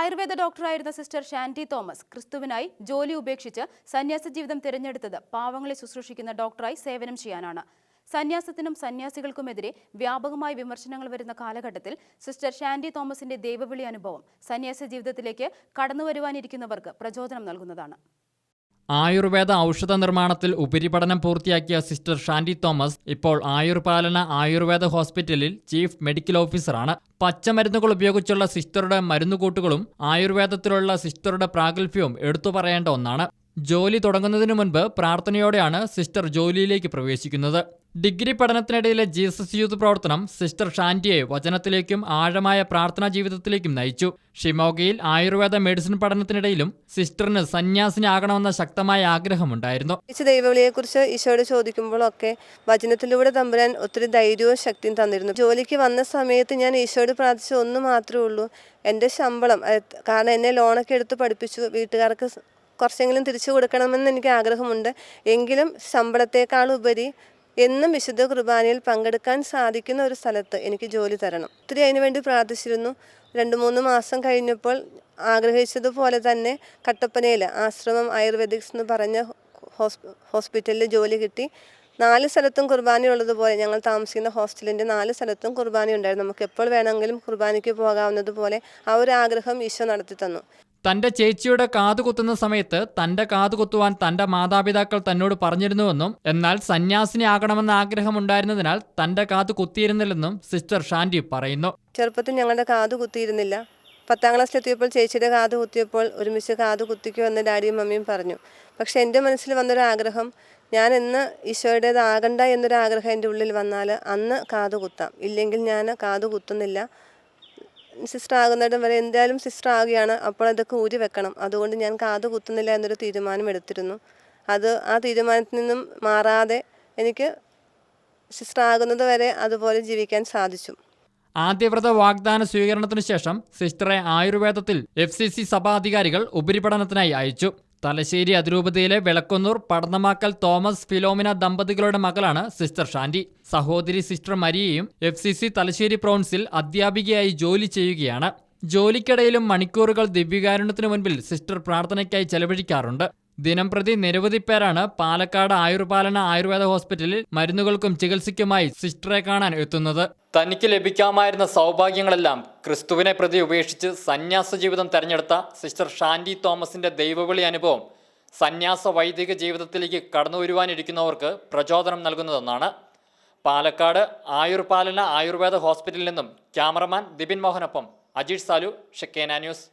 ആയുർവേദ ഡോക്ടറായിരുന്ന sister Shanti Thomas ക്രിസ്തുവിനായി ജോലി ഉപേക്ഷിച്ച് സന്യാസ ജീവിതം തിരഞ്ഞെടുത്തത് പാവങ്ങളെ ശുശ്രൂഷിക്കുന്ന ഡോക്ടറായി സേവനം ചെയ്യാനാണ്. സന്യാസത്തിനും സന്യാസികൾക്കുമെതിരെ വ്യാപകമായ വിമർശനങ്ങൾ വരുന്ന കാലഘട്ടത്തിൽ സിസ്റ്റർ ഷാന്റി തോമസിന്റെ ദൈവവിളി അനുഭവം സന്യാസ ജീവിതത്തിലേക്ക് കടന്നുവരുവാനിരിക്കുന്നവർക്ക് പ്രചോദനം നൽകുന്നതാണ്. ആയുർവേദ ഔഷധ നിർമ്മാണത്തിൽ ഉപരിപഠനം പൂർത്തിയാക്കിയ സിസ്റ്റർ ഷാൻഡി തോമസ് ഇപ്പോൾ ആയുർപാലന ആയുർവേദ ഹോസ്പിറ്റലിൽ ചീഫ് മെഡിക്കൽ ഓഫീസറാണ്. പച്ചമരുന്നുകൾ ഉപയോഗിച്ചുള്ള സിസ്റ്ററുടെ മരുന്നുകൂട്ടുകളും ആയുർവേദത്തിലുള്ള സിസ്റ്ററുടെ പ്രാഗൽഭ്യവും എടുത്തു പറയേണ്ട ഒന്നാണ്. ജോലി തുടങ്ങുന്നതിനു മുൻപ് പ്രാർത്ഥനയോടെയാണ് സിസ്റ്റർ ജോലിയിലേക്ക് പ്രവേശിക്കുന്നത്. ഡിഗ്രി പഠനത്തിനിടയിലെ ജീസസ് യൂത്ത് പ്രവർത്തനം സിസ്റ്റർ ഷാന്റിയെ വചനത്തിലേക്കും ആഴമായ പ്രാർത്ഥനാ ജീവിതത്തിലേക്കും നയിച്ചു. ഷിമോഗയിൽ ആയുർവേദ മെഡിസിൻ പഠനത്തിനിടയിലും സിസ്റ്ററിന് സന്യാസിനാകണമെന്ന ശക്തമായ ആഗ്രഹമുണ്ടായിരുന്നു. ദൈവവിളിയെക്കുറിച്ച് ഈശോയോട് ചോദിക്കുമ്പോഴൊക്കെ വചനത്തിലൂടെ തമ്പുരാൻ ഒത്തിരി ധൈര്യവും ശക്തിയും തന്നിരുന്നു. ജോലിക്ക് വന്ന സമയത്ത് ഞാൻ ഈശോയോട് പ്രാർത്ഥിച്ച ഒന്ന് മാത്രമേ ഉള്ളൂ. എന്റെ ശമ്പളം കാരണം എന്നെ ലോണൊക്കെ എടുത്ത് പഠിപ്പിച്ചു. വീട്ടുകാർക്ക് കുറച്ചെങ്കിലും തിരിച്ചു കൊടുക്കണമെന്ന് എനിക്ക് ആഗ്രഹമുണ്ട്. എങ്കിലും ശമ്പളത്തെക്കാളുപരി എന്നും വിശുദ്ധ കുർബാനയിൽ പങ്കെടുക്കാൻ സാധിക്കുന്ന ഒരു സ്ഥലത്ത് എനിക്ക് ജോലി തരണം. ഒത്തിരി അതിനുവേണ്ടി പ്രാർത്ഥിച്ചിരുന്നു. രണ്ട് മൂന്ന് മാസം കഴിഞ്ഞപ്പോൾ ആഗ്രഹിച്ചതുപോലെ തന്നെ കട്ടപ്പനയിൽ ആശ്രമം ആയുർവേദിക്സ് എന്ന് പറഞ്ഞ ഹോസ്പി ഹോസ്പിറ്റലിൽ ജോലി കിട്ടി. നാല് സ്ഥലത്തും കുർബാനയുള്ളതുപോലെ ഞങ്ങൾ താമസിക്കുന്ന ഹോസ്റ്റലിന്റെ നാല് സ്ഥലത്തും കുർബാന ഉണ്ടായിരുന്നു. നമുക്ക് എപ്പോൾ വേണമെങ്കിലും കുർബാനയ്ക്ക് പോകാവുന്നതുപോലെ ആ ഒരു ആഗ്രഹം ഈശോ നടത്തി തന്നു തന്റെ ചേച്ചിയുടെ കാതു കുത്തുന്ന സമയത്ത് തന്റെ കാതു കുത്തുവാൻ തന്റെ മാതാപിതാക്കൾ തന്നോട് പറഞ്ഞിരുന്നുവെന്നും എന്നാൽ സന്യാസിനി ആകണമെന്ന ആഗ്രഹമുണ്ടായിരുന്നതിനാൽ തന്റെ കാതു കുത്തിയിരുന്നില്ലെന്നും സിസ്റ്റർ ഷാൻഡി പറയുന്നു. ചെറുപ്പത്തിൽ ഞങ്ങളുടെ കാത് കുത്തിയിരുന്നില്ല. പത്താം ക്ലാസ്സിൽ എത്തിയപ്പോൾ ചേച്ചിയുടെ കാത് കുത്തിയപ്പോൾ ഒരുമിച്ച് കാത് കുത്തിക്കോ എന്ന് ഡാഡിയും മമ്മിയും പറഞ്ഞു. പക്ഷെ എന്റെ മനസ്സിൽ വന്നൊരു ആഗ്രഹം ഞാൻ എന്ന് ഈശോയുടേതാകണ്ട എന്നൊരു ആഗ്രഹം എന്റെ ഉള്ളിൽ വന്നാൽ അന്ന് കാത് കുത്താം. ഇല്ലെങ്കിൽ ഞാൻ കാത് കുത്തുന്നില്ല. സിസ്റ്റർ ആകുന്നിടം വരെ എന്തായാലും സിസ്റ്റർ ആകുകയാണ്. അപ്പോൾ അതൊക്കെ ഊരി വെക്കണം. അതുകൊണ്ട് ഞാൻ കാത് കുത്തുന്നില്ല എന്നൊരു തീരുമാനം എടുത്തിരുന്നു. അത് ആ തീരുമാനത്തിൽ നിന്നും മാറാതെ എനിക്ക് സിസ്റ്റർ ആകുന്നത് വരെ അതുപോലെ ജീവിക്കാൻ സാധിച്ചു. ആദ്യവ്രത വാഗ്ദാന സ്വീകരണത്തിനു ശേഷം സിസ്റ്ററെ ആയുർവേദത്തിൽ എഫ് സി സി സഭാധികാരികൾ ഉപരിപഠനത്തിനായി അയച്ചു. തലശ്ശേരി അതിരൂപതയിലെ വിളക്കുന്നൂർ പടന്നമാക്കൽ തോമസ് ഫിലോമിന ദമ്പതികളുടെ മകളാണ് സിസ്റ്റർ ഷാൻഡി. സഹോദരി സിസ്റ്റർ മരിയയും എഫ് സി സി തലശ്ശേരി പ്രോൺസിൽ അധ്യാപികയായി ജോലി ചെയ്യുകയാണ്. ജോലിക്കിടയിലും മണിക്കൂറുകൾ ദിവ്യകാരുണ്യത്തിനു മുൻപിൽ സിസ്റ്റർ പ്രാർത്ഥനയ്ക്കായി ചെലവഴിക്കാറുണ്ട്. ദിനംപ്രതി നിരവധി പേരാണ് പാലക്കാട് ആയുർപാലന ആയുർവേദ ഹോസ്പിറ്റലിൽ മരുന്നുകൾക്കും ചികിത്സയ്ക്കുമായി സിസ്റ്ററെ കാണാൻ എത്തുന്നത്. തനിക്ക് ലഭിക്കാമായിരുന്ന സൗഭാഗ്യങ്ങളെല്ലാം ക്രിസ്തുവിനെ പ്രതി ഉപേക്ഷിച്ച് സന്യാസ ജീവിതം തെരഞ്ഞെടുത്ത സിസ്റ്റർ ഷാൻഡി തോമസിന്റെ ദൈവവിളി അനുഭവം സന്യാസ വൈദിക ജീവിതത്തിലേക്ക് കടന്നു വരുവാനിരിക്കുന്നവർക്ക് പ്രചോദനം നൽകുന്നതെന്നാണ്. പാലക്കാട് ആയുർപാലന ആയുർവേദ ഹോസ്പിറ്റലിൽ നിന്നും ക്യാമറമാൻ ദിപിൻ മോഹനൊപ്പം അജീഷ് സാലു ഷെക്കേന ന്യൂസ്.